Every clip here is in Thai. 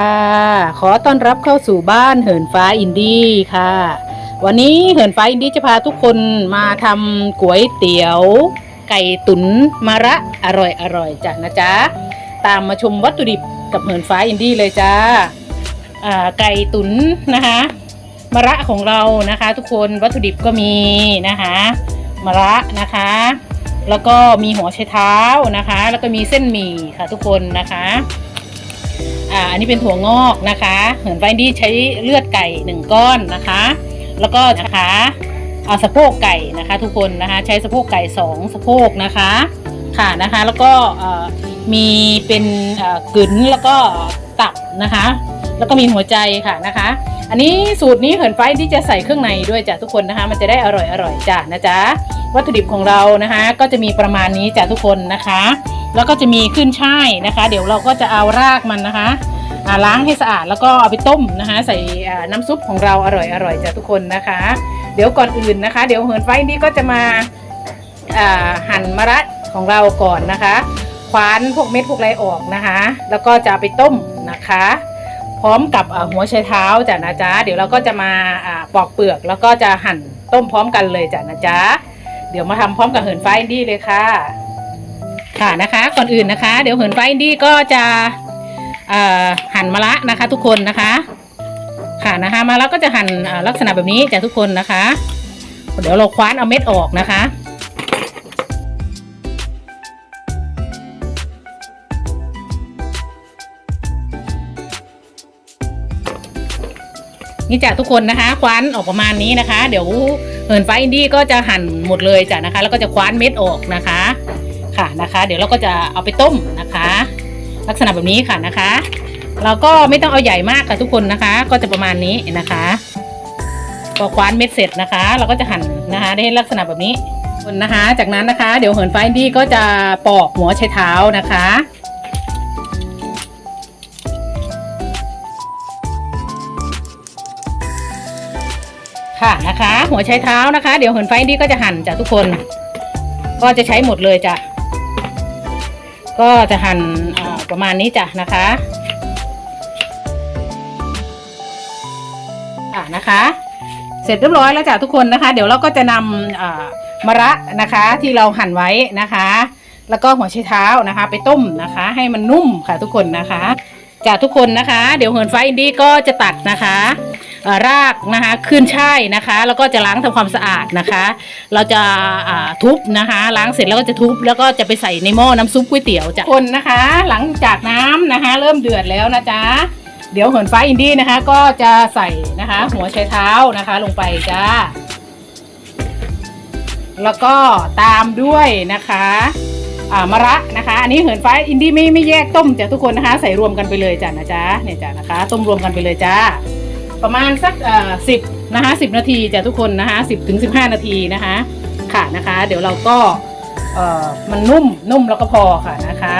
ค่ะขอต้อนรับเข้าสู่บ้านเหินฟ้าอินดี้ค่ะ วันนี้เหินฟ้าอินดี้จะพาทุกคนมาทำก๋วยเตี๋ยว ไก่ตุ๋นมะระอร่อยอร่อยจ้ะนะจ๊ะตามมาชมวัตถุดิบกับเหินฟ้าอินดี้เลยจ้าไก่ตุ๋นนะคะมะระของเรานะคะ ทุกคนวัตถุดิบก็มีนะคะมะระนะคะ แล้วก็มีหัวไชเท้านะคะ แล้วก็มีเส้นหมี่ค่ะทุกคนนะคะาอันนี้เป็นถั่วงอกนะคะเหินไฟดี้ใช้เลือดไก่หนึ่งก้อนนะคะ แล้วก็นะคะเอาสะโพกไก่นะคะ ทุกคนนะคะใช้สะโพกไก่สองสะโพกนะคะค่ะนะคะแล้วก็มีเป็นกึ๋นแล้วก็ตับนะคะ แล้วก็มีหัวใจค่ะนะคะ อันนี้สูตรนี้เหินไฟที่จะใส่เครื่องในด้วยจ้ะทุกคนนะคะ มันจะได้อร่อยอร่อยจ้ะนะจ๊ะวัตถุดิบของเรานะคะ ก็จะมีประมาณนี้จ้ะทุกคนนะคะ แล้วก็จะมีขึ้นช่ายนะคะ เดี๋ยวเราก็จะเอารากมันนะคะ ล้างให้สะอาดแล้วก็เอาไปต้มนะคะ ใส่น้ำซุปของเราอร่อยอร่อยจ้ะทุกคนนะคะ เดี๋ยวก่อนอื่นนะคะ เดี๋ยวเหินไฟนี่ก็จะมาหั่นมะระของเราก่อนนะคะคว้านพวกเม็ดพวกอะไรออกนะคะ แล้วก็จะไปต้มนะคะ พร้อมกับหัวไชเท้าจ้ะนะจ๊ะเดี๋ยวเราก็จะมาปอกเปลือกแล้วก็จะหั่นต้มพร้อมกันเลยจ้ะนะจ๊ะเดี๋ยวมาทำพร้อมกับเหินไฟนี้เลยค่ะ ค่ะนะคะ ก่อนอื่นนะคะ เดี๋ยวเหินไฟนี้ก็จะ หั่นมะระนะคะ ทุกคนนะคะ ค่ะนะคะมะระก็จะหั่นลักษณะแบบนี้จ้ะทุกคนนะคะ เดี๋ยวเราคว้านเอาเม็ดออกนะคะนี่จ้ะทุกคนนะคะ คว้านออกประมาณนี้นะคะ เดี๋ยวเหินไฟอินดี้ก็จะหั่นหมดเลยจ้ะนะคะ แล้วก็จะคว้านเม็ดออกนะคะ ค่ะนะคะ เดี๋ยวเราก็จะเอาไปต้มนะคะ ลักษณะแบบนี้ค่ะนะคะ เราก็ไม่ต้องเอาใหญ่มากค่ะทุกคนนะคะ ก็จะประมาณนี้นะคะพอคว้านเม็ดเสร็จนะคะ เราก็จะหั่นนะคะ ได้ลักษณะแบบนี้คนนะคะ จากนั้นนะคะ เดี๋ยวเหินไฟดี้ก็จะปอกหัวไชเท้านะคะค่ะนะคะ หัวไชเท้านะคะ เดี๋ยวเหินไฟนี่ก็จะหั่นจ้ะทุกคน ก็จะใช้หมดเลยจ้ะ ก็จะหั่นประมาณนี้จ้ะนะคะอ่านะคะ เสร็จเรียบร้อยแล้วจ้ะทุกคนนะคะ เดี๋ยวเราก็จะนำมะระนะคะที่เราหั่นไว้นะคะ แล้วก็หัวไชเท้านะคะ ไปต้มนะคะ ให้มันนุ่มค่ะทุกคนนะคะจ้ะทุกคนนะคะ เดี๋ยวเหินไฟอินดี้ก็จะตัดนะคะ รากนะคะขึ้นช่ายนะคะ แล้วก็จะล้างทำความสะอาดนะคะ เราจะทุบนะคะ ล้างเสร็จแล้วก็จะทุบแล้วก็จะไปใส่ในหม้อน้ำซุปก๋วยเตี๋ยวจ้ะคนนะคะ หลังจากน้ำนะคะ เริ่มเดือดแล้วนะจ๊ะเดี๋ยวเหินฟ้าอินดี้นะคะ ก็จะใส่นะคะ หัวไชเท้านะคะลงไปจ้าแล้วก็ตามด้วยนะคะอ่ามะระนะคะ อันนี้เหินฟ้าอินดี้ไม่ไม่แยกต้มจ้ะทุกคนนะคะ ใส่รวมกันไปเลยจ้ะนะจ๊ะเนี่ยจ้ะนะคะ ต้มรวมกันไปเลยจ้า ประมาณสักเอ่อสิบนะคะสิบนาทีจ้ะทุกคนนะคะสิบถึงสิบห้านาทีนะคะค่ะนะคะ เดี๋ยวเราก็เอ่อมันนุ่มนุ่มแล้วก็พอค่ะนะคะ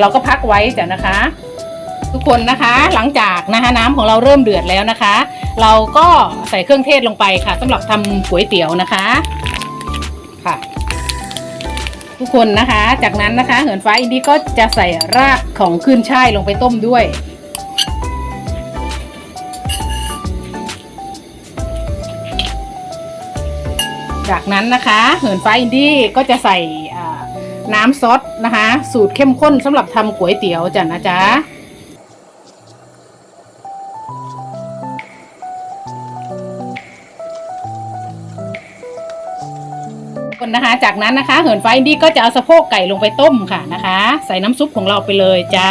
เราก็พักไว้จ้ะนะคะ ทุกคนนะคะหลังจากนะคะน้ำของเราเริ่มเดือดแล้วนะคะ เราก็ใส่เครื่องเทศลงไปค่ะสำหรับทำก๋วยเตี๋ยวนะคะค่ะ ทุกคนนะคะ จากนั้นนะคะเหินฟ้าอินดี้ก็จะใส่รากของขึ้นช่ายลงไปต้มด้วย จากนั้นนะคะเหินฟ้าอินดี้ก็จะใส่น้ำซอสนะคะ สูตรเข้มข้นสำหรับทำก๋วยเตี๋ยวจ้ะนะจ๊ะคนนะคะจากนั้นนะคะ เหินฟ้าอินดี้ก็จะเอาสะโพกไก่ลงไปต้มค่ะนะคะ ใส่น้ำซุปของเราไปเลยจ้า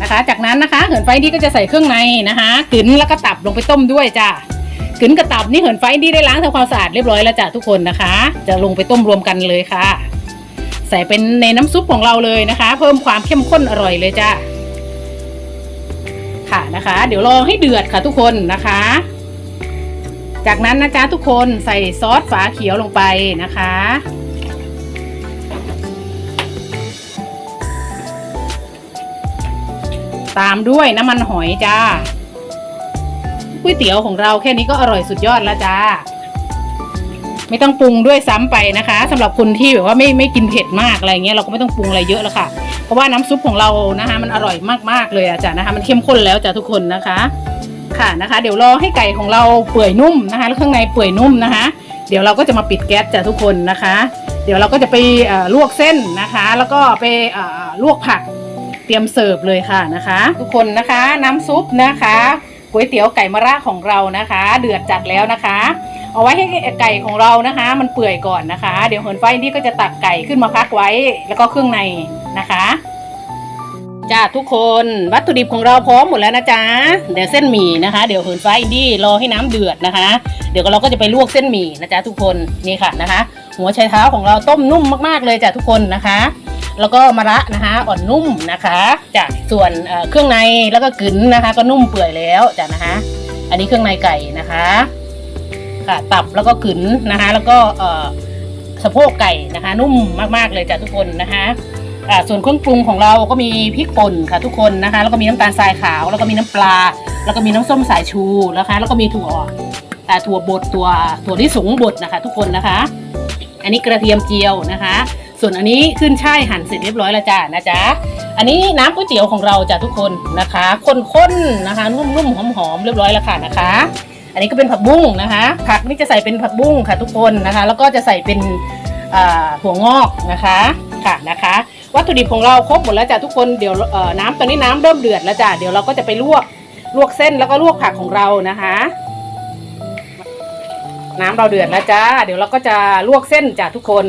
นะคะ จากนั้นนะคะ เหินไฟดี้ก็จะใส่เครื่องในนะคะกึ๋นแล้วก็ตับลงไปต้มด้วยจ้า กึ๋นกับตับนี่เหินไฟดี้ได้ล้างทำความสะอาดเรียบร้อยแล้วจ้ะทุกคนนะคะ จะลงไปต้มรวมกันเลยค่ะ ใส่เป็นในน้ำซุปของเราเลยนะคะ เพิ่มความเข้มข้นอร่อยเลยจ้ะค่ะนะคะ เดี๋ยวรอให้เดือดค่ะทุกคนนะคะ จากนั้นนะจ๊ะทุกคนใส่ซอสฝาเขียวลงไปนะคะตามด้วยน้ำมันหอยจ้า ก๋วยเตี๋ยวของเราแค่นี้ก็อร่อยสุดยอดแล้วจ้า ไม่ต้องปรุงด้วยซ้ำไปนะคะสำหรับคนที่แบบว่าไม่ไม่กินเผ็ดมากอะไรเงี้ยเราก็ไม่ต้องปรุงอะไรเยอะแล้วค่ะ เพราะว่าน้ำซุปของเรานะคะ มันอร่อยมากๆเลยอะจ้ะนะคะ มันเข้มข้นแล้วจ้ะทุกคนนะคะ ค่ะนะคะ เดี๋ยวรอให้ไก่ของเราเปื่อยนุ่มนะคะ แล้วข้างในเปื่อยนุ่มนะคะ เดี๋ยวเราก็จะมาปิดแก๊สจ้ะทุกคนนะคะ เดี๋ยวเราก็จะไปลวกเส้นนะคะ แล้วก็ไปลวกผักเตรียมเสิร์ฟเลยค่ะนะคะ ทุกคนนะคะ น้ำซุปนะคะ ก๋วยเตี๋ยวไก่มะระของเรานะคะ เดือดจัดแล้วนะคะ เอาไว้ให้ไก่ของเรานะคะ มันเปื่อยก่อนนะคะ เดี๋ยวเหินไฟนี่ก็จะตักไก่ขึ้นมาพักไว้ แล้วก็เครื่องในนะคะจ้าทุกคนวัตถุดิบของเราพร้อมหมดแล้วนะจ๊ะเดี๋ยวเส้นหมี่นะคะ เดี๋ยวเหินไฟอินดี้รอให้น้ำเดือดนะคะ เดี๋ยวเราก็จะไปลวกเส้นหมี่นะจ๊ะทุกคนนี่ค่ะนะคะ หัวไชเท้าของเราต้มนุ่มมากๆเลยจ้ะทุกคนนะคะ แล้วก็มะระนะคะ อ่อนนุ่มนะคะจากส่วนเครื่องในแล้วก็กึ๋นนะคะ ก็นุ่มเปื่อยแล้วจ้ะนะคะ อันนี้เครื่องในไก่นะคะค่ะตับแล้วก็กึ๋นนะคะ แล้วก็สะโพกไก่นะคะ นุ่มมากๆเลยจ้ะทุกคนนะคะส่วนเครื่องปรุงของเราก็มีพริกป่นค่ะทุกคนนะคะ แล้วก็มีน้ำตาลทรายขาว แล้วก็มีน้ำปลา แล้วก็มีน้ำส้มสายชูนะคะ แล้วก็มีถั่วอ่ถั่วบดตัวถั่วที่สูงบดนะคะ ทุกคนนะคะ อันนี้กระเทียมเจียวนะคะ ส่วนอันนี้ขึ้นช่ายหั่นเสร็จเรียบร้อยแล้วจ้านะจ๊ะอันนี้น้ำก๋วยเตี๋ยวของเราจ้ะทุกคนนะคะข้นๆนะคะนุ่มๆหอมๆเรียบร้อยแล้วค่ะนะคะ อันนี้ก็เป็นผักบุ้งนะคะ ผักนี่จะใส่เป็นผักบุ้งค่ะ ทุกคนนะคะ แล้วก็จะใส่เป็นอ่าถั่วงอกนะคะค่ะนะคะ วัตถุดิบของเราครบหมดแล้วจ้ะทุกคนเดี๋ยวน้ำตอนนี้น้ำเริ่มเดือดแล้วจ้ะเดี๋ยวเราก็จะไปลวกลวกเส้นแล้วก็ลวกผักของเรานะคะ น้ำเราเดือดแล้วจ้าเดี๋ยวเราก็จะลวกเส้นจ้ะทุกคน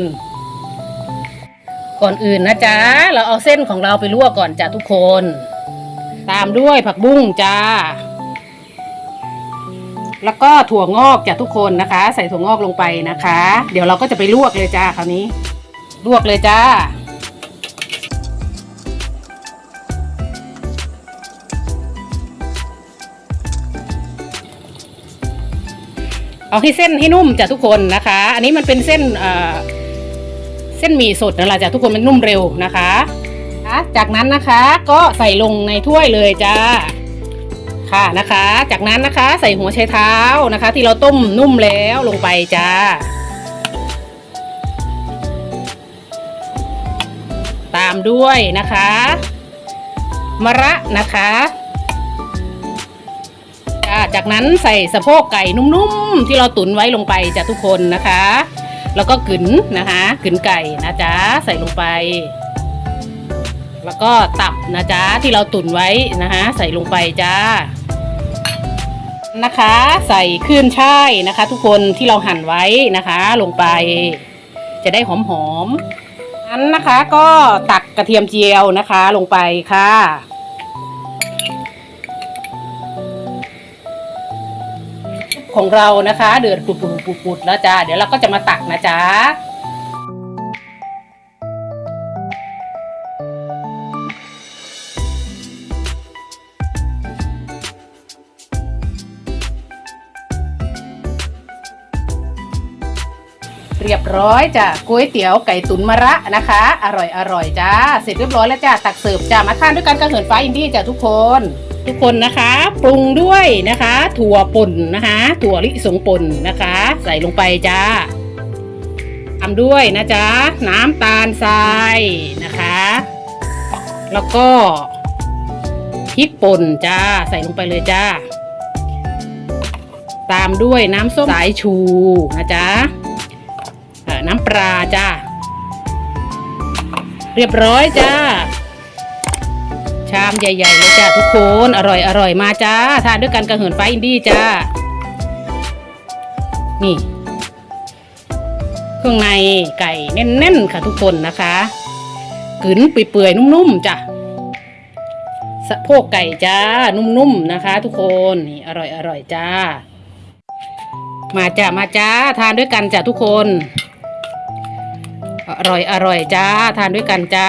ก่อนอื่นนะจ๊ะ เราเอาเส้นของเราไปลวกก่อนจ้ะทุกคน ตามด้วยผักบุ้งจ้า แล้วก็ถั่วงอกจ้ะทุกคนนะคะ ใส่ถั่วงอกลงไปนะคะ เดี๋ยวเราก็จะไปลวกเลยจ้าคราวนี้ ลวกเลยจ้าเอาให้เส้นให้นุ่มจ้ะทุกคนนะคะ อันนี้มันเป็นเส้น เส้นหมี่สดนั่นแหละจ้ะทุกคนมันนุ่มเร็วนะคะจากนั้นนะคะก็ใส่ลงในถ้วยเลยจ้าค่ะนะคะ จากนั้นนะคะใส่หัวไชเท้านะคะ ที่เราต้มนุ่มแล้วลงไปจ้า ตามด้วยนะคะมะระนะคะจากนั้นใส่สะโพกไก่นุ่มๆที่เราตุ๋นไว้ลงไปจ้ะทุกคนนะคะ แล้วก็กึ๋นนะคะกึ๋นไก่นะจ๊ะใส่ลงไป แล้วก็ตับนะจ๊ะที่เราตุ๋นไว้นะคะใส่ลงไปจ้านะคะ ใส่ขึ้นช่ายนะคะ ทุกคนที่เราหั่นไว้นะคะ ลงไป จะได้หอมๆนั้นนะคะก็ตักกระเทียมเจียวนะคะลงไปค่ะ ของเรานะคะ เดือดปุดๆๆๆแล้วจ้าเดี๋ยวเราก็จะมาตักนะจ๊ะเรียบร้อยจ้ะก๋วยเตี๋ยวไก่ตุ๋นมะระนะคะ อร่อยอร่อยจ้าเสร็จเรียบร้อยแล้วจ้าตักเสิร์ฟจ้ามาทานด้วยกันกระเหินฟ้าอินดี้จ้ะทุกคน ทุกคนนะคะปรุงด้วยนะคะ ถั่วป่นนะคะ ถั่วลิสงป่นนะคะ ใส่ลงไปจ้าทำด้วยนะจ๊ะน้ำตาลทรายนะคะ แล้วก็พริกป่นจ้าใส่ลงไปเลยจ้า ตามด้วยน้ำส้มสายชูนะจ๊ะน้ำปลาจ้าเรียบร้อยจ้า ชามใหญ่ๆเลยจ้าทุกคนอร่อยอร่อยมาจ้าทานด้วยกันกระเหินไฟอินดี้จ้า นี่ เครื่องในไก่แน่นๆ ค่ะทุกคนนะคะกึ๋นเปื่อยๆนุ่มๆจ้ะสะโพกไก่จ้า นุ่มๆนะคะ ทุกคนนี่อร่อยอร่อยจ้า มาจ้ามาจ้าทานด้วยกันจ้ะทุกคน อร่อยอร่อยจ้า ทานด้วยกันจ้า